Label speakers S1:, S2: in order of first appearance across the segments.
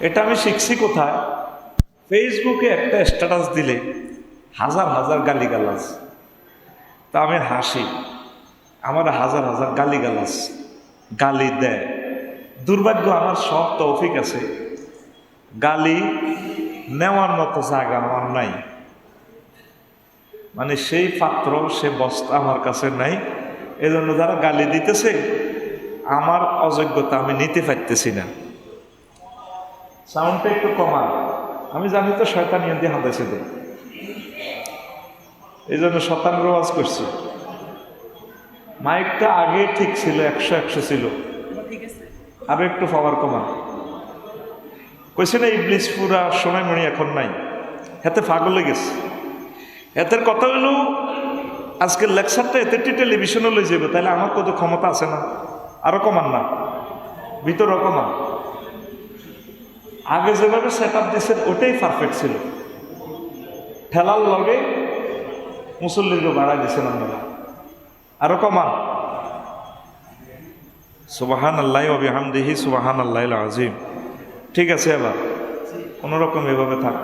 S1: এটা আমি শিখছি কোথায়? ফেসবুকে একটা স্ট্যাটাস দিলে হাজার হাজার গালিগালাজ। তা আমি হাসি। আমার হাজার হাজার গালিগালাজ। গালি দেয়। দুর্ভাগ্য আমার সব তৌফিক আছে। গালি নেওয়ার মতো জায়গা আমার নাই। মানে সেই পাত্র, সে বস্তা আমার কাছে নাই। এজন্য যারা গালি দিতেছে, আমার অযোগ্যতা আমি নিতে পারতেছি না। সাউন্ডটা একটু কমান। আমি জানি তো শয়তান ইয়ে দিয়ে হাঁদাইছে তো। এই জন্য শতান রোয়াজ করছি। মাইকটা আগে ঠিক ছিল একশো একশো ছিল। আরও একটু পাওয়ার কমান। কইছে না ইবলিস পুরা সময় মণি এখন নাই। হাতে পাগল গেছে। এতের কথা হলো আজকের লেকচারটা এতে টেলিভিশনে লই যাবে তাহলে আমার কত ক্ষমতা আছে না? আরও কমান না। ভিতরও কমান। আগে যেভাবে সেট আপ দিয়েছেন, ওটাই পারফেক্ট ছিল। ঠেলার লগে মুসল্লিকে বাড়াই দিয়েছেন আপনারা। আরও কমান। সুবাহান আল্লাহ অবিহামদিহি সুবাহান আল্লাহ আজিম ঠিক আছে এবার কোনোরকম এভাবে থাক।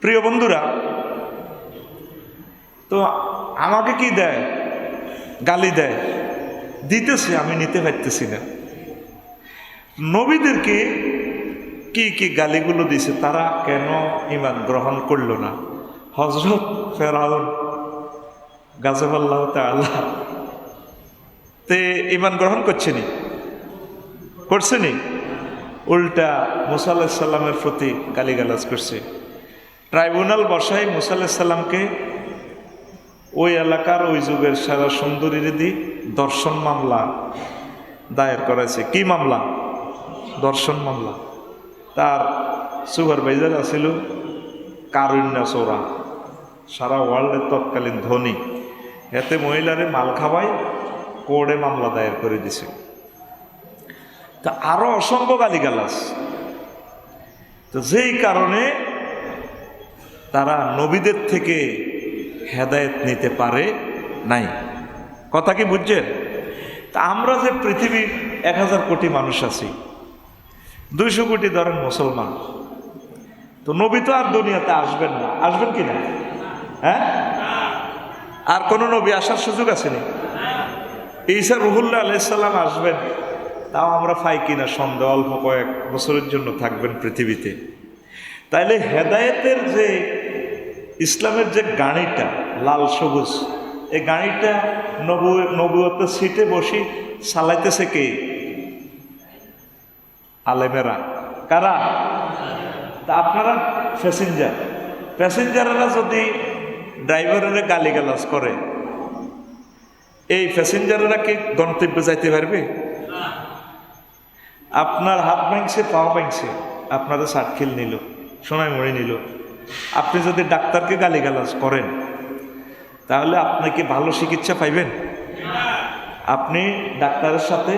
S1: প্রিয় বন্ধুরা, তো আমাকে কি দেয়? গালি দেয়। দিতেছে, আমি নিতে পারতেছি না। নবীদেরকে কি কি গালিগুলো দিছে তারা কেন ইমান গ্রহণ করল না? হজরত ফেরাউন গাজবাল্লাহ তাল্লাহ তে ইমান গ্রহণ করছেনি করছেনি উল্টা মুসা আল্লাহিসাল্লামের প্রতি গালিগালাজ করছে। ট্রাইব্যুনাল বসাই মুসা আল্লাহিসাল্লামকে ওই এলাকার ওই যুগের সারা সুন্দরীর দর্শন মামলা দায়ের করেছে কি মামলা? দর্শন মামলা। তার সুপারভাইজার আছিল কারুণ্য চোরা সারা ওয়ার্ল্ডের তৎকালীন ধনী। এতে মহিলারে মাল খাওয়াই কোর্টে মামলা দায়ের করে দিছে। তা আরও অসংখ্য গালিগালাস তো যেই কারণে তারা নবীদের থেকে হেদায়েত নিতে পারে নাই। কথা কি বুঝছেন? তা আমরা যে পৃথিবীর এক হাজার কোটি মানুষ আছি দুইশো কোটি ধরেন মুসলমান। তো নবী তো আর দুনিয়াতে আসবেন না। আসবেন কি না? হ্যাঁ? আর কোন নবী আসার সুযোগ আসেনি ঈসা রুহুল্লাহ আলাইসাল্লাম আসবেন। তাও আমরা পাই কিনা সন্দেহ, অল্প কয়েক বছরের জন্য থাকবেন পৃথিবীতে। তাইলে হেদায়েতের যে ইসলামের যে গাড়িটা লাল সবুজ, এই গাড়িটা নবু, নবুয়তের সিটে বসি চালাইতেছে কে? আলেমেরা। কারা? তা আপনারা প্যাসেঞ্জার প্যাসেঞ্জারেরা যদি ড্রাইভারের গালিগালাজ করে, এই প্যাসেঞ্জারেরা কি গন্তব্যে যাইতে পারবে? আপনার হাত ভাঙছে, পাও ভাঙছে আপনারা সাটখিল নিল সোনায় মরে নিল। আপনি যদি ডাক্তারকে গালিগালাজ করেন, তাহলে আপনি কি ভালো চিকিৎসা পাইবেন? আপনি ডাক্তারের সাথে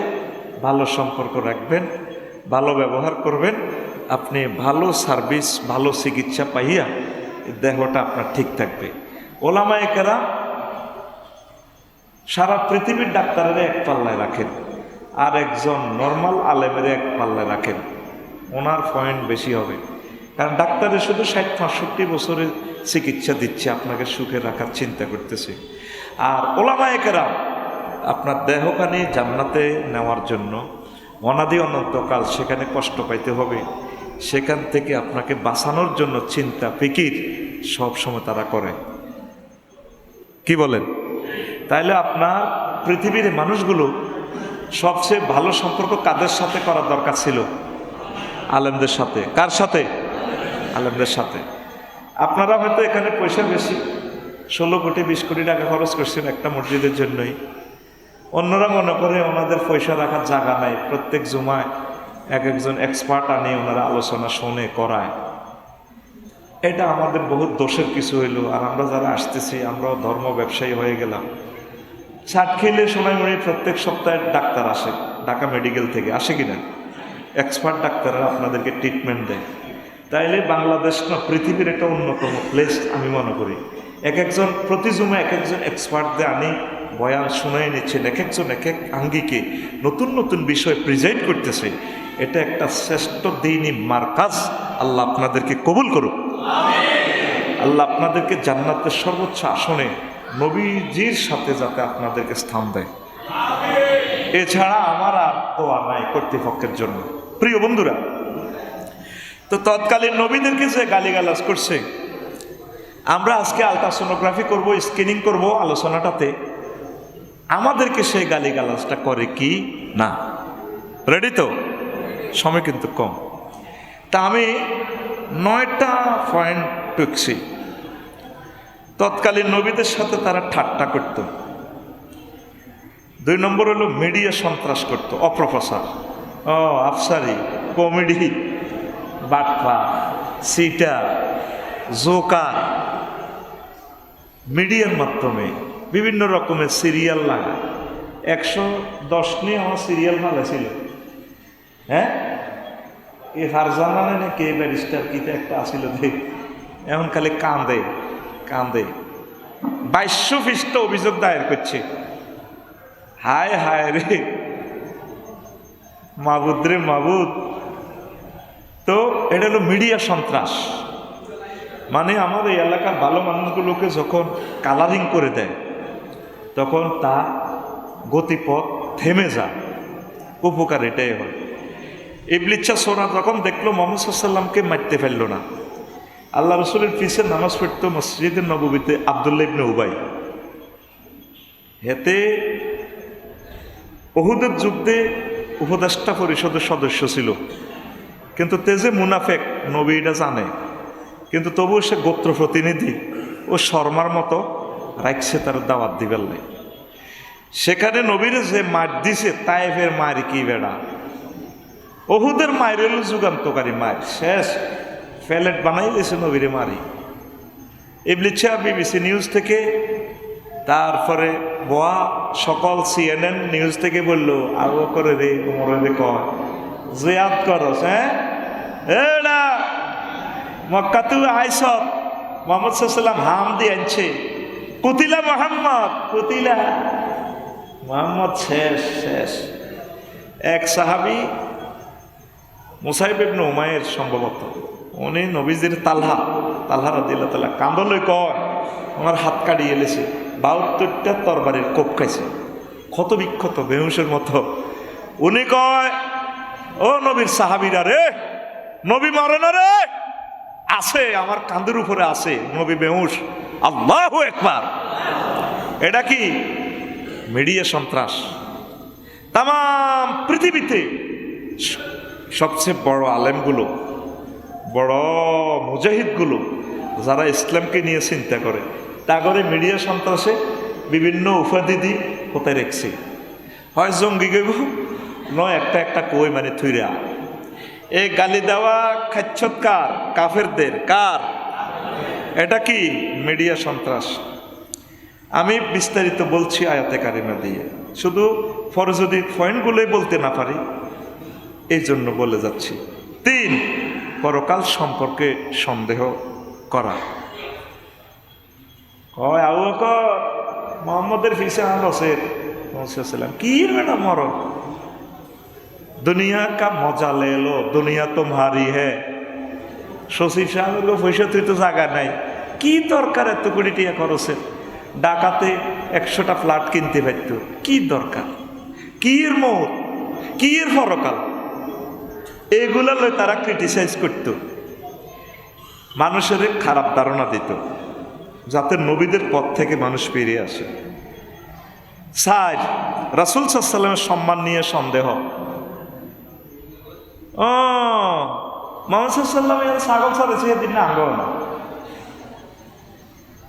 S1: ভালো সম্পর্ক রাখবেন। ভালো ব্যবহার করবেন। আপনি ভালো সার্ভিস, ভালো চিকিৎসা পাইয়া দেহটা আপনার ঠিক থাকবে। ওলামা একেরা সারা পৃথিবীর ডাক্তারের এক পাল্লায় রাখেন। আর একজন নর্মাল আলেমের এক পাল্লায় রাখেন। ওনার পয়েন্ট বেশি হবে। কারণ ডাক্তারের শুধু ষাট, পঁয়ষট্টি বছরের চিকিৎসা দিচ্ছে, আপনাকে সুখে রাখার চিন্তা করতেছে। আর ওলামা একেরা আপনার দেহখানি জান্নাতে নেওয়ার জন্য অনাদি অনন্তকাল সেখানে কষ্ট পাইতে হবে। সেখান থেকে আপনাকে বাঁচানোর জন্য চিন্তা, ফিকির সব সময় তারা করে। কি বলেন? তাইলে আপনার পৃথিবীর মানুষগুলো সবচেয়ে ভালো সম্পর্ক কাদের সাথে করার দরকার ছিল? আলেমদের সাথে। কার সাথে? আলেমদের সাথে। আপনারা হয়তো এখানে পয়সা বেশি, ষোলো কোটি, বিশ কোটি টাকা খরচ করছেন একটা মসজিদের জন্যই। অন্যরা মনে করে ওনাদের পয়সা রাখার জায়গা নাই। প্রত্যেক জুমায় এক একজন এক্সপার্ট আনে, ওনারা আলোচনা শোনে, করায়। এটা আমাদের বহুত দোষের কিছু হইল। আর আমরা যারা আসতেছি, আমরাও ধর্ম ব্যবসায়ী হয়ে গেলাম। চাট খেলে সোনাইমুড়ি প্রত্যেক সপ্তাহে ডাক্তার আসে, ঢাকা মেডিকেল থেকে। আসে কিনা এক্সপার্ট ডাক্তাররা আপনাদেরকে ট্রিটমেন্ট দেয়। তাইলে বাংলাদেশ না, পৃথিবীর একটা অন্যতম প্লেস আমি মনে করি। এক একজন প্রতি জুমে এক একজন এক্সপার্টদের আনি বয়ান শুনাই নিচ্ছেন এক একজন এক এক আঙ্গিকে নতুন নতুন বিষয় প্রেজেন্ট করতেছে। এটা একটা শ্রেষ্ঠ দিনই মার্কাজ। আল্লাহ আপনাদেরকে কবুল করুক। আল্লাহ আপনাদেরকে জান্নাতের সর্বোচ্চ আসনে নবীজির সাথে যাতে আপনাদেরকে স্থান দেয়। এছাড়া আমার আর দোয়া নাই কর্তৃপক্ষের জন্য। প্রিয় বন্ধুরা তো তৎকালীন নবীদেরকে যে গালিগালাজ করছে আমরা আজকে আলট্রাসোনোগ্রাফি করব স্ক্রিনিং করব আলোচনাটাতে। আমাদেরকে সেই গালিগালাজটা করে কি? না। রেডি তো? সময় কিন্তু কম। তা আমি নয়টা পয়েন্ট টুকছি। তৎকালীন নবীদের সাথে তারা ঠাট্টা করত। দুই নম্বর হলো মিডিয়া সন্ত্রাস করত। অপ্রফেসর। ও, আফসারি, কমেডি, বাটপা, সিটার। জোকার মিডিয়ার মাধ্যমে বিভিন্ন রকমের সিরিয়াল লাগা একশো দশ নিয়ে আমার সিরিয়াল ভালো ছিল হ্যাঁ? এ ফারজানা না কে ব্যারিস্টার কিতে একটা আসিল দেখ এখন খালি কান্দে কান্দে। বাইশশো খ্রিস্ট অভিযোগ দায়ের করছে। হায় হায় রে। মাবুদ রে মাবুদ। তো এটা হলো মিডিয়া সন্ত্রাস। মানে আমার এই এলাকার ভালো মানুষগুলোকে যখন কালারিং করে দেয়, তখন তা গতিপথ থেমে যায়। উপকার এটাই হয়। ইবলিচ্ছা সোনা যখন দেখল, মোহাম্মদ সাল্লামকে মারতে ফেলল না। আল্লাহ রসুলের পিছে নামাজ পড়তো মসজিদের নবীতে আবদুল্লাহ ইবনে উবাই। হেতে বহুদের যুদ্ধে উপদেষ্টা পরিষদের সদস্য ছিল। কিন্তু তেজে মুনাফেক, নবী এটা জানে। কিন্তু তবুও সে গোত্র প্রতিনিধি ও শর্মার মতো রাখছে তার দাওয়াত দিবেন নাই সেখানে নবীরে যে মার দিছে, তাইফের মার কি বেড়া? অহুদের মায়ের হলো যুগান্তকারী মায়ের শেষ ফ্যালেট বানাই দিয়েছে নবীরে মারি। ইবলিচ্ছা বিবিসি নিউজ থেকে, তারপরে বোয়া সকল সিএনএন নিউজ থেকে বলল, আবু করে রে, উমরে রে কয়, জিয়াদ করস হ্যাঁ? এডা মক্কা তু আইস মোহাম্মদ সাল্লাম হাম দিয়ে আনছে। কুতিলা মোহাম্মদ কুতিলা। মোহাম্মদ শেষ শেষ। এক সাহাবি মুসাইব ইবনে উমায়ের সম্ভবত, উনি নবীজির তালহা তালহা রাদিল্লা তালা কান্দলৈ কয়, আমার হাত কাটিয়ে এলেছে বাহাত্তরটা তরবারির কোপ খাইছে, ক্ষত বিক্ষত বেহুসের মতো। উনি কয়, ও নবীর সাহাবিরা রে, নবী মরে না রে। আছে, আমার কান্দের উপরে আছে, নবী বেহুস আল্লাহ একবার এটা কি? মিডিয়া সন্ত্রাস। তাম পৃথিবীতে সবচেয়ে বড় আলেমগুলো, বড় মুজাহিদগুলো, যারা ইসলামকে নিয়ে চিন্তা করে, তা করে মিডিয়া সন্ত্রাসে বিভিন্ন উপাধি দি কোথায় রেখছি। হয় জঙ্গি গইব নয় একটা একটা কই মানে থুইরা। এই গালি দেওয়া খাচ্ছৎকার, কাফেরদের, কার? এটা কি? মিডিয়া সন্ত্রাস। আমি বিস্তারিত বলছি আয়াতে কারিমা দিয়ে। শুধু পরে যদি পয়েন্টগুলোই বলতে না পারি এই জন্য বলে যাচ্ছি। তিন, পরকাল সম্পর্কে সন্দেহ করা। কয় বকর, মোহাম্মদের ফিসে রসের পৌঁছেছিলাম কি ম্যাডাম দুনিয়া কা মজা ले लो দুনিয়া তোমারি है সচিব সাহেব পয়সা তুই তো জায়গা নাই কি দরকার এত কোটি টিয়া খরচের ডাকাতে একশোটা ফ্ল্যাট কিনতে পারত কি দরকার কি এর মোহ কি এর পরকাল এগুলা লয় তারা ক্রিটিসাইজ করত মানুষের খারাপ ধারণা দিত যাতে নবীদের পথ থেকে মানুষ বেরিয়ে আসে সাইড রাসুল সাল্লামের সম্মান নিয়ে সন্দেহ ও, মোহাম্মদ সাল্লাম ছাগল ছাড়েছে, এদিন না আঙ্গ না।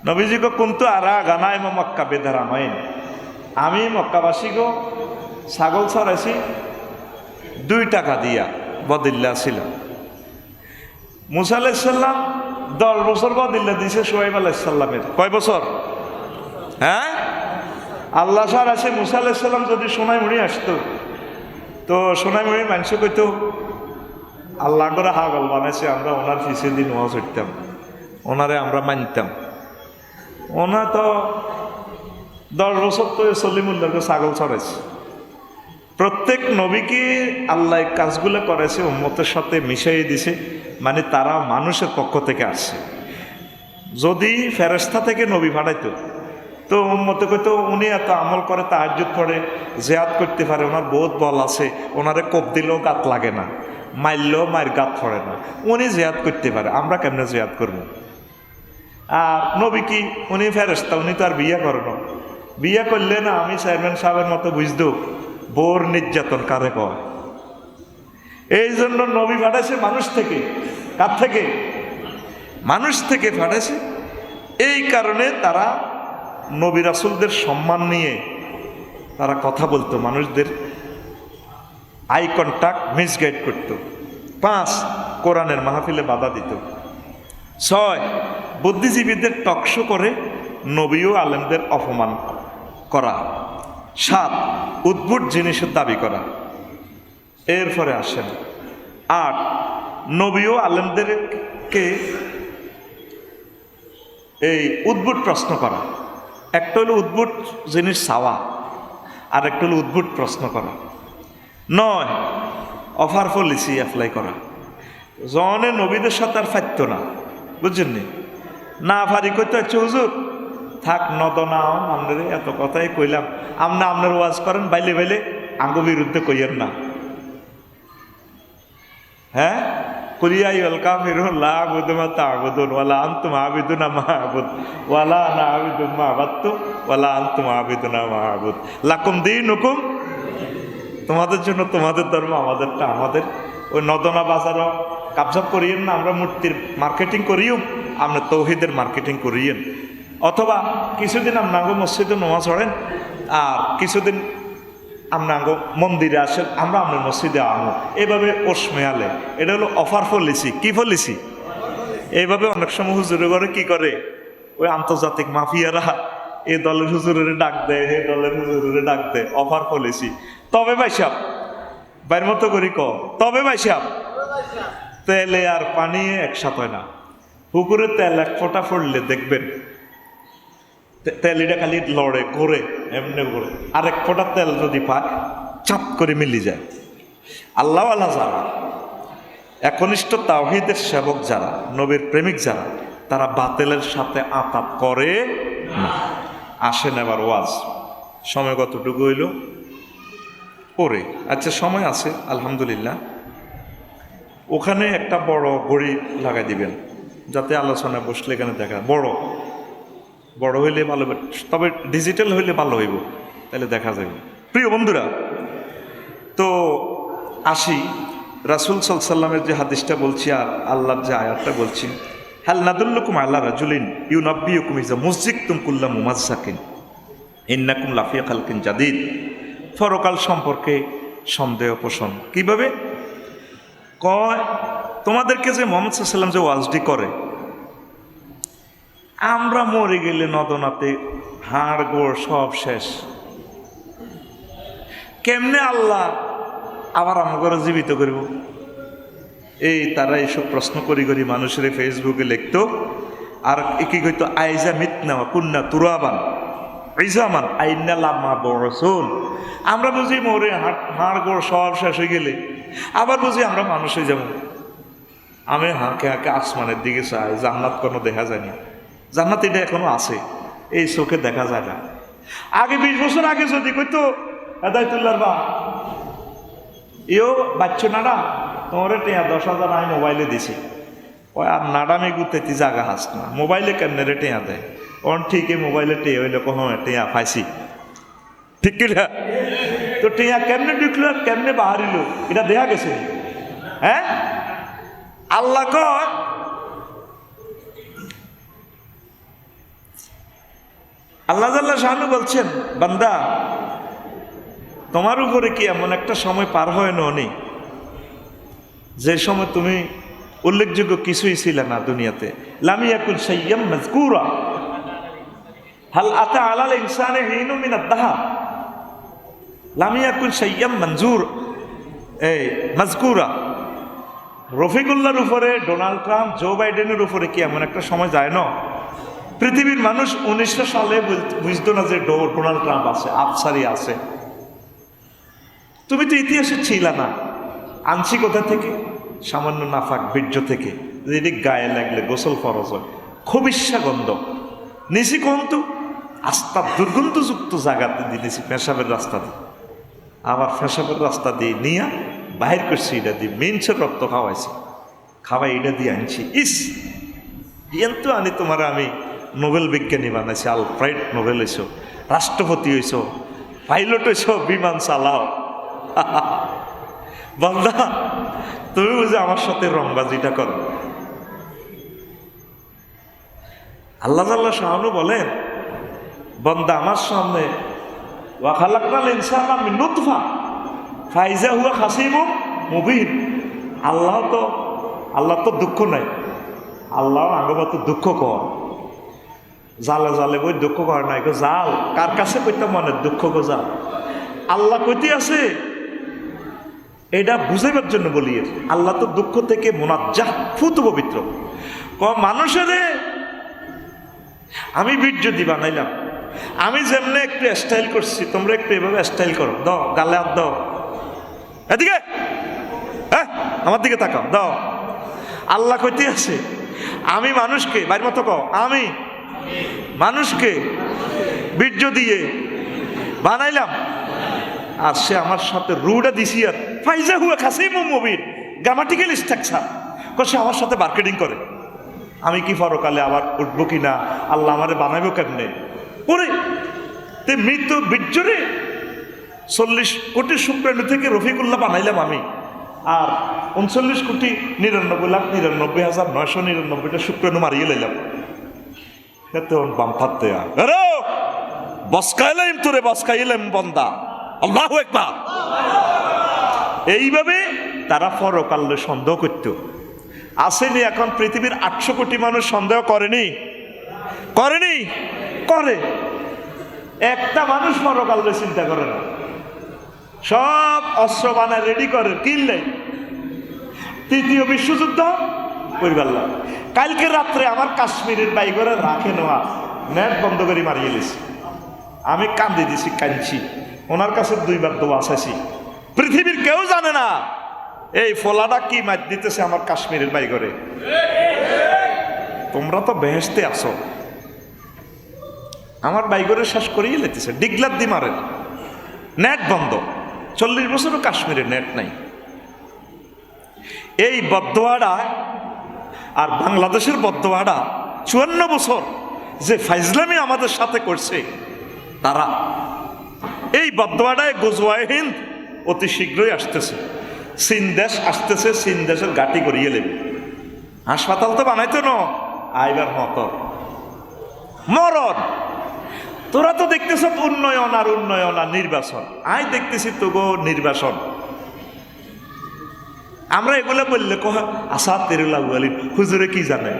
S1: নবীজি গো কুন্তু আরা গানায় মক্কা বেদারামাইন আমি মক্কাবাসী গো, ছাগল ছড়াইছি দুই টাকা দিয়া, বদিল্লা ছিল মুসা আলাইসাল্লাম দশ বছর বদিল্লা দিছে সোহেব আলাইসাল্লামের কয় বছর? হ্যাঁ? আল্লাহ সার আছে মুসা আলাইসাল্লাম যদি সোনাই মুড়ি আসতো তো সোনাই মুড়ি মানুষ কইতো, আল্লাহ করে হাগল বানাইছে, আমরা ওনার পিছিয়ে দিন ওয়াজ উঠতাম ওনারে আমরা মানতাম। ওনা তো দশ বছর তো সলিমুল্লাহকে ছাগল ছড়াইছে। প্রত্যেক নবীকে আল্লাহ কাজগুলো করেছে, উম্মতের সাথে মিশিয়ে দিছে মানে তারা মানুষের পক্ষ থেকে আসছে। যদি ফেরেস্তা থেকে নবী পাঠাইতো তো উম্মতে কইতো, উনি এত আমল করে তাহাজুদ পড়ে জেয়াদ করতে পারে, ওনার বহুত বল আছে, ওনারে কোপ দিলেও গাত লাগে না মারলেও মায়ের গাত পড়ে না, উনি জেয়াদ করতে পারে, আমরা কেমনে জেয়াদ করব? আর নবী কি, উনি ফেরেস্তা উনি তো আর বিয়ে করে না। বিয়ে করলে না, আমি চেয়ারম্যান সাহেবের মতো বুঝতো, বোর নির্যাতন কারে কয়? এই জন্য নবী পাঠাইছে মানুষ থেকে, কার থেকে? মানুষ থেকে পাঠাইছে এই কারণে তারা নবী রাসুলদের সম্মান নিয়ে তারা কথা বলতো, মানুষদের আই কন্ট্যাক্ট মিসগাইড করত। পাঁচ, কোরআনের মাহফিলে বাধা দিত। ছয়, বুদ্ধিজীবীদের টকশো করে নবী ও আলেমদের অপমান করা। সাত, উদ্ভুট জিনিসের দাবি করা। এরপরে আসেন। আট, নবী ও আলেমদেরকে এই উদ্ভুট প্রশ্ন করা। একটা হলো উদ্ভুট জিনিস চাওয়া, আর একটা হলো উদ্ভুট প্রশ্ন করা। নয় অফার পলিসি অ্যাপ্লাই করা। জনে নবীদের সাথে আর ফাইত না, বুঝছেন নি? না ভারি কইতে হচ্ছে হুজুর, থাক, নদ নাও আপনার এত কথাই কইলাম। আপনি আপনার ওয়াজ করেন, বাইলে বাইলে আঙ্গ বিরুদ্ধে কইয়েন না। হ্যাঁ? লা ওয়ালা ওয়ালা ওয়ালা তোমাদের জন্য তোমাদের ধর্ম, আমাদেরটা আমাদের। ওই নদনা বাজারও কাবজাব করিয়েন না, আমরা মূর্তির মার্কেটিং করিও, আমরা তৌহিদের মার্কেটিং করিয়েন। অথবা কিছুদিন আপনাকে মসজিদে নোয়া চড়েন আর কিছুদিন আপনাকে মন্দিরে আসেন, আমরা আপনার মসজিদে আনো এভাবে ওসমেয়ালে এটা হলো অফার ফলিসি কি ফলিসি এইভাবে অনেক সময় হুজুরে করে কি করে? ওই আন্তর্জাতিক মাফিয়ারা এ দলের হুজুরের ডাক দেয় এ দলের হুজুরের ডাক দেয়। অফার পলিসি তবে ভাইসাব বাইর মতো করি ক তবে ভাইসাব তেলে আর পানি একসাথে হয় না। পুকুরে তেল এক ফোঁটা পড়লে দেখবেন তেলিটা খালি লড়ে করে এমনি করে আরেক ফোঁটা তেল যদি পায়, চাপ করে মিলি যায়। আল্লাহ আল্লাহ যারা, একনিষ্ঠ তাওহিদের সেবক যারা, নবীর প্রেমিক যারা, তারা বাতেলের সাথে আতাপ করে না। আসেন এবার ওয়াজ। সময় কতটুকু হইল? পরে আচ্ছা সময় আছে, আলহামদুলিল্লাহ। ওখানে একটা বড় ঘড়ি লাগাই দিবেন, যাতে আলোচনায় বসলে এখানে দেখা, বড়। বড় হইলে ভালো হবে। তবে ডিজিটাল হইলে ভালো হইব, তাহলে দেখা যাবে। প্রিয় বন্ধুরা, তো আসি। রাসুল সাল্লামের যে হাদিসটা বলছি আর আল্লাহর যে আয়াতটা বলছি, হাল নাদুল্লুকুম আল্লাহ রাজুলিন ইউ নব্বিউকুম ইজা মসজিদ কুল্লা মুমাজ্জাকিন, ইন্নাকুম লাফিয়া খালকিন জাদিদ। ফরকাল সম্পর্কে সন্দেহ পোষণ। কীভাবে? কয়, তোমাদেরকে যে মোহাম্মদ সাল্লাম যে ওয়াজডি করে আমরা মরে গেলে নদনাতে হাড় গোড় সব শেষ। কেমনে আল্লাহ আবার আমাকে জীবিত করব? এই তারা এইসব প্রশ্ন করি করি মানুষের ফেসবুকে লিখতো, আর কি কইতো, আইজা মিতনা কুন্না তুরাবান, ইজামান আইনা লাম্মা বরসুল আমরা বুঝি মরে হাড় গোড় সব শেষ হয়ে গেলে, আবার বুঝি আমরা মানুষ যাব। আমি হাঁকে হাঁকে আসমানের দিকে চাই, জান্নাত কোনো দেখা যায়নি জান্নাত এটা এখনও আছে। এই চোখে দেখা যায় না। আগে বিশ বছর আগে যদি কইতো হেদায়তুল্লার বা ইও বাচ্চা নাডা তোমার টেয়া দশ হাজার আমি মোবাইলে দিছি। ওই আর নাডামে গুতেতি জাগা হাস না। মোবাইলে কেমনে রে টেয়া দেয়? অন ঠিকই মোবাইলে টেয়া হইলে কখন টেয়া ফাইছি ঠিক কিনা তো টেয়া কেমনে ঢুকলো আর কেমনে বাহারিল, এটা দেখা গেছে। হ্যাঁ? আল্লাহ কয় আল্লাহ জাল্লাহ শাহানু বলছেন, বান্দা, তোমার উপরে কি এমন একটা সময় পার হয় নি যে সময় তুমি উল্লেখযোগ্য কিছুই ছিল না দুনিয়াতে। লামিয়াকুল মাজকুরা লামিয়াকুল মঞ্জুর মাজকুরা রফিকুল্লার উপরে, ডোনাল্ড ট্রাম্প, জো বাইডেনের উপরে কি এমন একটা সময় যায় না? পৃথিবীর মানুষ উনিশশো সালে বুঝ- বুঝতো না যে ডোনাল্ড ট্রাম্প আছে, আফসারি আছে। তুমি তো ইতিহাসে ছিল না। আনছি কোথা থেকে? সামান্য নাফাক বীর্য থেকে। যেটি গায়ে লাগলে গোসল ফরজ হয়। খুব গন্ধ নিশি কন্ত আস্তা দুর্গন্ধযুক্ত জায়গাতে দিয়েছি, পেশাবের রাস্তা দিয়ে। আবার পেশাবের রাস্তা দিয়ে নিয়ে বাহির করছি, এটা দিয়ে মেনসের রক্ত খাওয়াইছি। খাওয়াই, এটা দিয়ে আনছি। ইস! কিন্তু আনি তোমার আমি। নোবেল বিজ্ঞানী বানাইছি আলফ্রাইড নোবেল হইছ, রাষ্ট্রপতি হইছ, পাইলট হইছ, বিমান চালাও। বন্দা, তুমি বুঝে আমার সাথে রংবাজিটা করো। আল্লাহ আল্লাহ শাহানু বলেন, বন্দা, আমার সামনে ফাইজা হুয়া খাসিম মুবিন। আল্লাহ তো আল্লাহ তো দুঃখ নাই আল্লাহ আগবত দুঃখ কর। জালে জালে বই দুঃখ কর নাই গো, জাল। কার কাছে কইতে মনে দুঃখ গো জাল? আল্লাহ কইতে আছে, এটা বুঝাইবার জন্য বলি। আল্লাহ তো দুঃখ থেকে মোনাজ্জাহ, ফুত পবিত্র। ক, মানুষের আমি বীর্য দি বানাইলাম। আমি যেমনে একটু স্টাইল করছি, তোমরা একটু এভাবে স্টাইল করো। দাও, গালে হাত দাও। এদিকে! হ্যাঁ আমার দিকে তাকাও, দাও। আল্লাহ কইতে আছে, আমি মানুষকে, বাইর মতো কও, আমি মানুষকে বীর্য দিয়ে বানাইলাম। আর সে আমার সাথে রুটা দিছি আর ফাইজা হুয়া খাসি মুভির গ্রামাটিক্যাল স্ট্রাকচার সে আমার সাথে মার্কেটিং করে। আমি কি পরকালে আবার উঠবো কি না? আল্লাহ আমারে বানাইবো কেমনে? ওরে, তে মৃত বীর্যরে চল্লিশ কোটি শুক্রাণু থেকে রফিকুল্লাহ বানাইলাম আমি। আর উনচল্লিশ কোটি নিরানব্বই লাখ নিরানব্বই হাজার নয়শো নিরানব্বইটা শুক্রাণু মারিয়ে লাইলাম। এতে বাম ফাতে আর বসকাইলাম তোরে, বসকাইলাম বন্দা। আল্লাহ একবার এইভাবে তারা পরকাল্য সন্দেহ করত। আসেনি এখন পৃথিবীর আটশো কোটি মানুষ সন্দেহ করেনি। করেনি? করে। একটা মানুষ পরকাল্য চিন্তা করে না। সব অস্ত্র বানায় রেডি করে, কিনলে। তৃতীয় বিশ্বযুদ্ধ, পরিবার কালকে রাত্রে আমার কাশ্মীরের বাইকরে রাখে নেওয়া নেট বন্ধ করে মারিয়ে গেছি আমি কান্দি দিছি, কাঁদছি। ওনার কাছে দুইবার দোয়া চাইছি। পৃথিবীর কেউ জানে না এই ফোলাটা কি মার দিতেছে আমার কাশ্মীরের বাইকরে তোমরা তো বেহেস্তে আসো আমার বাইকরে শেষ করিয়ে লেতেছে ডিগলার দি মারে। নেট বন্ধ। চল্লিশ বছরও কাশ্মীরে নেট নাই। এই বদোয়াড়া আর বাংলাদেশের বদোয়াড়া চুয়ান্ন বছর যে ফাইজলামি আমাদের সাথে করছে, তারা এই বদোয়াড়ায় গোজওয়ায় হিন্দ অতি শীঘ্রই আসতেছে। চীন দেশ আসতেছে, চীন দেশের গাটি করিয়ে নেবে। হাসপাতাল তো বানাইতো ন, আইবার মত। মরণ। তোরা তো দেখতেছ উন্নয়ন আর উন্নয়ন আর নির্বাচন। আই দেখতেছি তো গো নির্বাচন। আমরা এগুলো বললে কহ আসাদ তেরুল্লাহ আলী হুজুরে কি জানে?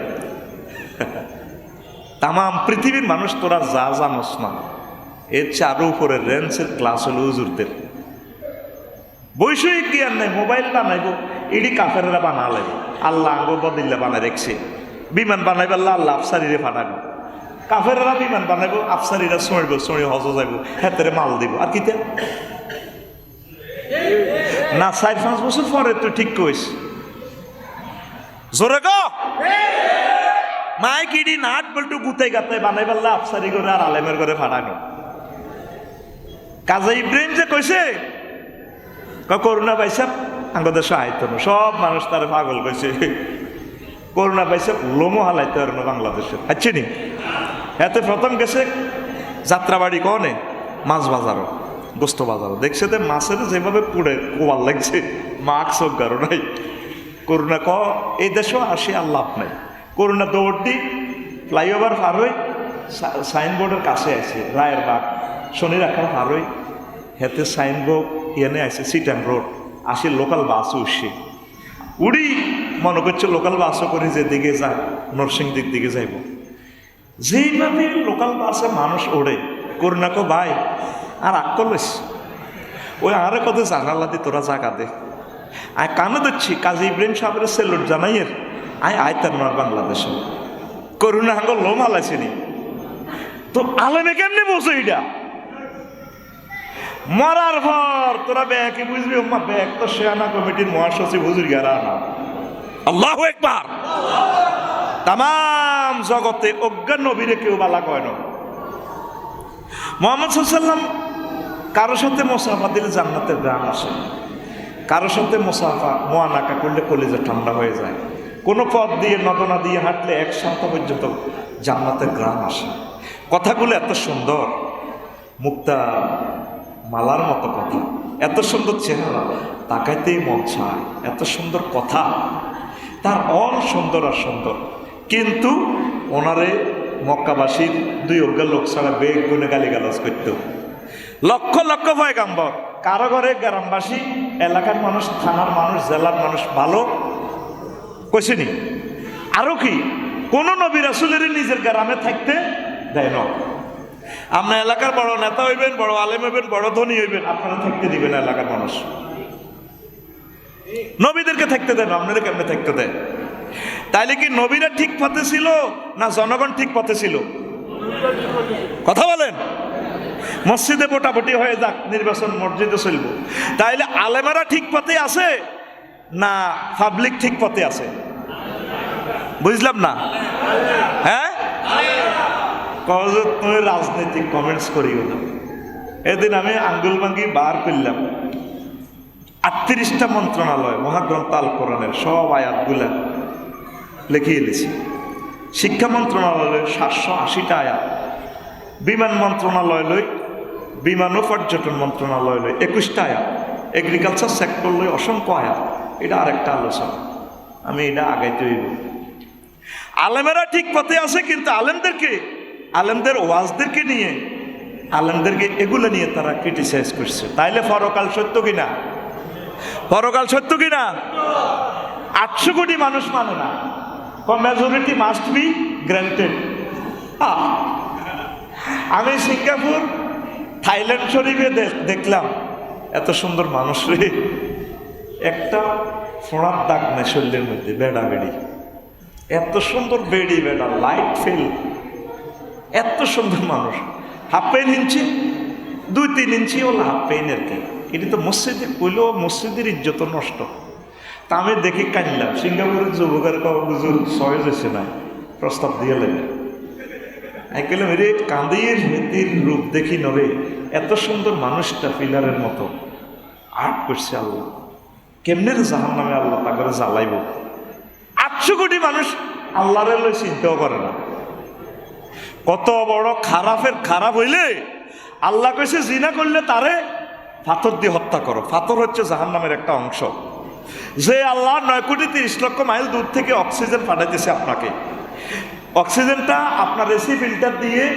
S1: তাম পৃথিবীর মানুষ তোরা যা জানোস না। এর চারু উপরে রেঞ্চের ক্লাস হলো হুজুরদের। বৈষয়িক জ্ঞান নাই, মোবাইল বানাইব ইডি কাফেরা বানালে। আল্লাহ আঙ্গ বদিল্লা বানাই রেখছে। বিমান বানাইব আল্লাহ আল্লাহ আফসারিরে ফাটাবো কাফেরা বিমান বানাইব, আফসারিরা চড়ব চড়ি হজ যাইব, হেতেরে মাল দিব। আর কিতে? না, চার পাঁচ বছর পরে তুই ঠিক কইস। জোরে গ মাই কিডি নাট বল্টু গুতাই গাতাই বানাই পারলা আফসারি করে আর আলেমের করে ফাটানো। কাজা ইব্রাহিম যে কইছে করোনা পাইছে আইতো না। সব মানুষ তার পাগল কইছে। করোনা পাইছে লোমো হালাইতে পারে না বাংলাদেশে। আচ্ছা নি? এতে প্রথম গেছে যাত্রাবাড়ি কনে মাছ বাজারও। গোস্ত বাজার দেখছে যে মাছের যেভাবে পুড়ে কোয়াল লাগছে মাছ হোক গারো নাই। করুণা ক এই দেশেও আসি আর লাভ নাই। করোনা দৌড় দি, ফ্লাইওভার পার হই সাইনবোর্ডের কাছে আছে রায়ের বাগ শনি রাখার পার হই। হেতে সাইনবোর্ড এনে আছে সিটাং রোড, আসি লোকাল বাস উঠছে। উড়ি, মনে করছে লোকাল বাসও করে যেদিকে যায় নরসিং দিক দিকে যাইব। যেইভাবে লোকাল বাসে মানুষ ওড়ে করোনা কো ভাই আর আক্কল লইস ওই আরে কত জানালা দি তোরা জাগা দে। আয় কানে দিচ্ছি কাজী ইব্রাহিম সাহেবের সেলুট জানাইয়ের আয় আয় তার মার বাংলাদেশে। করুণা হাঙ্গ লোম হালাইছিনি। তো আলেমে কেমনি বসে এটা? মরার পর তোরা ব্যাকে বুঝবি? ওম্মা ব্যাগ তো শেয়ানা কমিটির মহাসচিব হুজুর গেরা না আল্লাহ একবার। তাম জগতে অজ্ঞান নবীরে কেউ বালা কয় না। মোহাম্মদ সাল্লাম কারও সাথে মোসাফা দিলে জান্নাতের গ্রাম আসে। কারও সাথে মোসাফা মোয়ানাকা করলে কলেজে ঠান্ডা হয়ে যায়। কোনো পথ দিয়ে নদনা দিয়ে হাঁটলে এক সপ্তাহ পর্যন্ত জান্নাতের গ্রাম আসে। কথাগুলো এত সুন্দর। মুক্তা মালার মতো কথা। এত সুন্দর চেহারা। তাকাইতেই মন চায়। এত সুন্দর কথা। তার অল সুন্দর আর সুন্দর। কিন্তু ওনারে মক্কাবাসীর দুই অজ্ঞা লোক ছাড়া বেগ গুনে গালি গালাজ করত। লক্ষ লক্ষ ভয় গাম্বর কারও ঘরে গ্রামবাসী, এলাকার মানুষ, থানার মানুষ, জেলার মানুষ ভালো? কইসেনি আরও কি? কোন নবী রাসুলের নিজের গ্রামে থাকতে দেয় না। আপনার এলাকার বড় নেতা হইবেন, বড় আলেম হইবেন, বড় ধনী হইবেন, আপনারা থাকতে দিবেন এলাকার মানুষ। নবীদেরকে থাকতে দেন আপনারা কেমনে থাকতে দেয়? তাইলে কি নবীরা ঠিক পথে ছিল না জনগণ ঠিক পথে ছিল? কথা বলেন। মসজিদে মোটামুটি হয়ে যাক, নির্বাচন মসজিদে চলব। তাইলে আলেমারা ঠিক পথে আছে না পাবলিক ঠিক পথে আছে? বুঝলাম না? হ্যাঁ? কজ তুমি রাজনৈতিক কমেন্টস করিও না। এদিন আমি আঙ্গুল ভাঙ্গি বার করলাম। আটত্রিশটা মন্ত্রণালয় মহাগ্রন্থ আল কোরআনের সব আয়াতগুলা লিখিয়ে দিয়েছি শিক্ষা মন্ত্রণালয় সাতশো আশিটা আয়াত, বিমান মন্ত্রণালয় লই বিমান ও পর্যটন মন্ত্রণালয় লই একুশটা আয়াত। এগ্রিকালচার সেক্টর লই অসংখ্য আয়াত। এটা আরেকটা আলোচনা। আমি এটা আগাইতে হইব। আলেমেরা ঠিক পথে আছে, কিন্তু আলেমদেরকে, আলেমদের ওয়াজদেরকে নিয়ে, আলেমদেরকে এগুলো নিয়ে তারা ক্রিটিসাইজ করছে। তাইলে ফরকাল সত্য কিনা? পরকাল সত্য কিনা? আটশো কোটি মানুষ মানে না। মেজরিটি মাস্ট বি গ্রান্টেড আমি সিঙ্গাপুর থাইল্যান্ড শরীফে দেখ- দেখলাম, এত সুন্দর মানুষ রে। একটা ফোড়ার দাগ নেই শরীরের মধ্যে, বেড়া বেড়ি। এত সুন্দর বেড়ি, বেড়া লাইট ফেল এত সুন্দর মানুষ। হাফ পেন ইঞ্চি, দুই তিন ইঞ্চি হলো হাফ পেনের কে এটি তো মসজিদে কইলেও মসজিদের ইজ্জত নষ্ট। তা আমি দেখি কানলাম সিঙ্গাপুরের যুবকের হুজুর সহজ হয়েছে না, প্রস্তাব দিয়ে লাগে আমি কইলাম রে কাঁদির হেতির রূপ দেখি নরে এত সুন্দর মানুষটা পিলারের মতো। আর্ট করছে আল্লাহ। কেমনে জাহান নামে আল্লাহ তা করে জ্বালাইব? আটশো কোটি মানুষ আল্লাহরে লই চিন্তাও করে না। কত বড় খারাপের খারাপ হইলে আল্লাহ কইছে, জিনা করলে তারে পাথর দিয়ে হত্যা করো। পাথর হচ্ছে জাহান নামের একটা অংশ। যে আল্লাহ নয় কোটি তিরিশ লক্ষ মাইল দূর থেকে অক্সিজেন পাঠাইতেছে আপনাকে। অক্সিজেনটা আপনার এসি ফিল্টার দিয়ে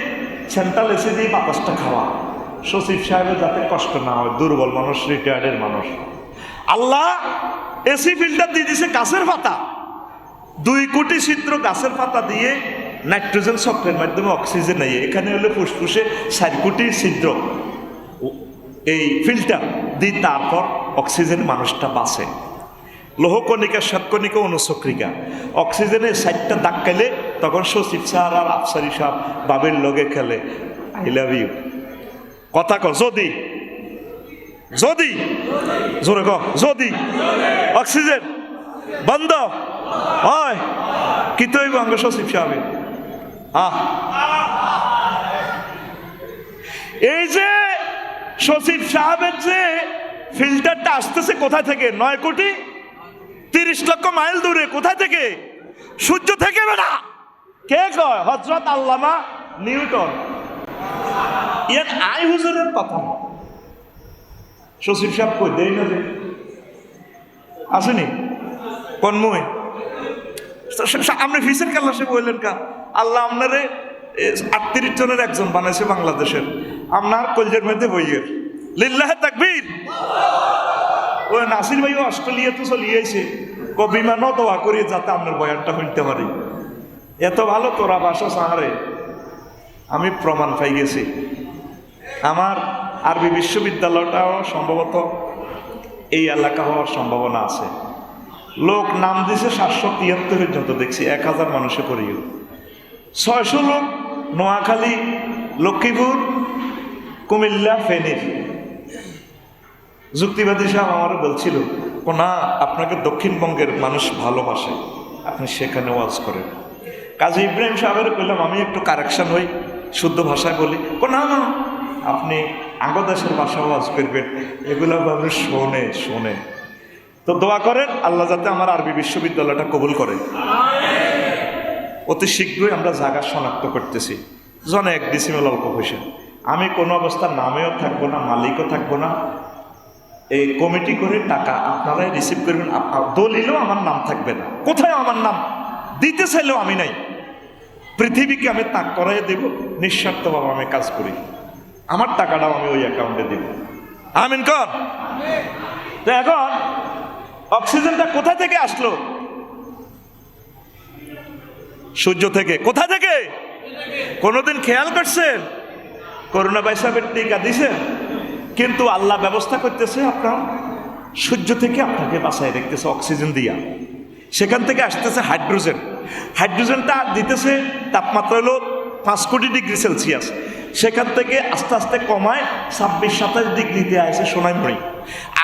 S1: সেন্ট্রাল এসি দিয়ে বাতাসটা খাওয়া। সচিব সাহেবের যাতে কষ্ট না হয়, দুর্বল মানুষ রিটায়ার্ডের মানুষ। আল্লাহ এসি ফিল্টার দিয়ে দিছে গাছের পাতা। দুই কোটি ছিদ্র গাছের পাতা দিয়ে নাইট্রোজেন চক্রের মাধ্যমে অক্সিজেন নেই এখানে হলো ফুসফুসে চার কোটি ছিদ্র। এই ফিল্টার দিয়ে তারপর অক্সিজেন মানুষটা বাঁচে। লোহকণিকা, শ্বেতকণিকা, অনুচক্রিকা। অক্সিজেনে সাইডটা দাগ খেলে তখন সচিব স্যার আর আফসারি সাহেব বাবের লগে খেলে। আই লাভ ইউ কথা ক যদি। যদি। জোরে ক যদি। অক্সিজেন। বন্ধ। হয়। কি তো অঙ্গ সচিব সাহেব আহ এই যে সচিব সাহেবের যে ফিল্টারটা আসতেছে কোথা থেকে? নয় কোটি তিরিশ লক্ষ মাইল দূরে। কোথা থেকে? সূর্য থেকে বেড়া। কে কয়? হজরত আল্লামা নিউটন। ইয়ার আই হুজুরের কথা। সচিব সাহেব কই দেই না আসেনি? আপনি ফিসের বললেন কা, আল্লাহ আপনারে আটত্রিশ জনের একজন বানাইছে বাংলাদেশের। আপনার কলজের মধ্যে বইয়ের। লিল্লাহ তাকবীর। ও নাসির ভাই অস্ট্রেলিয়া তো চলিয়েছে ক বিমানও দোয়া করি যাতে আপনার বয়ানটা হইতে পারি। এত ভালো তোরা বাসা সাহারে। আমি প্রমাণ পাই গেছি। আমার আরবি বিশ্ববিদ্যালয়টাও সম্ভবত এই এলাকা হওয়ার সম্ভাবনা আছে। লোক নাম দিছে সাতশো তিয়াত্তর পর্যন্ত দেখছি এক হাজার মানুষে পড়িয়ে ছয়শো লোক নোয়াখালী, লক্ষ্মীপুর, কুমিল্লা, ফেনীর। যুক্তিবাদী সাহেব আমারও বলছিল ও না আপনাকে দক্ষিণবঙ্গের মানুষ ভালোবাসে। আপনি সেখানে ওয়াজ করেন। কাজী ইব্রাহিম সাহেবের বললাম আমি একটু কারেকশন হই। শুদ্ধ ভাষায় বলি। না না, আপনি আঙ্গদেশের ভাষা ওয়াজ করবেন। এগুলো মানুষ শোনে শোনে। তো দোয়া করেন, আল্লাহ যাতে আমার আরবি বিশ্ববিদ্যালয়টা কবুল করে। অতি শীঘ্রই আমরা জায়গা শনাক্ত করতেছি। জন এক ডিসিমেল অল্প পয়সা আমি কোনো অবস্থার নামেও থাকব না, মালিকও থাকব না। এই কমিটি করে টাকা আপনারাই রিসিভ করবেন। আপ- আপ- দলিলেও আমার নাম থাকবে না। কোথায় আমার নাম? দিতে চাইলেও আমি নাই। পৃথিবীকে আমি তাক করাই দেব, নিঃস্বার্থভাবে আমি কাজ করি। আমার টাকাটাও আমি ওই অ্যাকাউন্টে দেব। আমিন কর। তো এখন, অক্সিজেনটা কোথা থেকে আসলো? সূর্য থেকে। কোথা থেকে? কোনোদিন খেয়াল করছেন? করোনা বাইসাবের টিকা দিছেন? কিন্তু আল্লাহ ব্যবস্থা করতেছে আপনার। সূর্য থেকে আপনাকে বাঁচায় রেখতেছে অক্সিজেন দিয়া। সেখান থেকে আসতেছে হাইড্রোজেন। হাইড্রোজেনটা দিতেছে তাপমাত্রা হলো পাঁচ কোটি ডিগ্রি সেলসিয়াস। সেখান থেকে আস্তে আস্তে কমায় ছাব্বিশ, সাতাশ ডিগ্রিতে আসে সোনাইমণি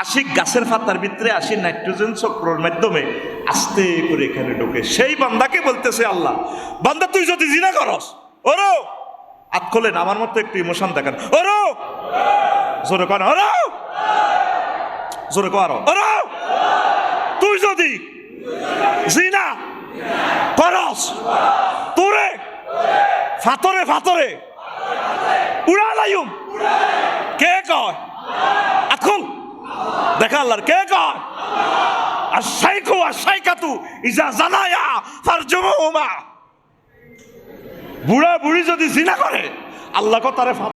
S1: আশি গাছের ফাতার ভিতরে আসি নাইট্রোজেন চক্রর মাধ্যমে আস্তে করে এখানে ঢোকে। সেই বান্দাকে বলতেছে আল্লাহ, বান্দা, তুই যদি জিনা করস, ওরো! আত খোলেন, আমার মতো একটু ইমোশন দেখান। ওরো! জোরে কর ওরো! জোরে কর ওরো! তুই যদি জিনা করস তোরে, ফাতরে ফাতরে কে কয়? আতকুল দেখা কে কয়? আর সাইকো আর সাইকাতু ইজা জানায়া, ফারজুমুহুমা। বুড়া বুড়ি যদি জিনা করে, আল্লাহ তারে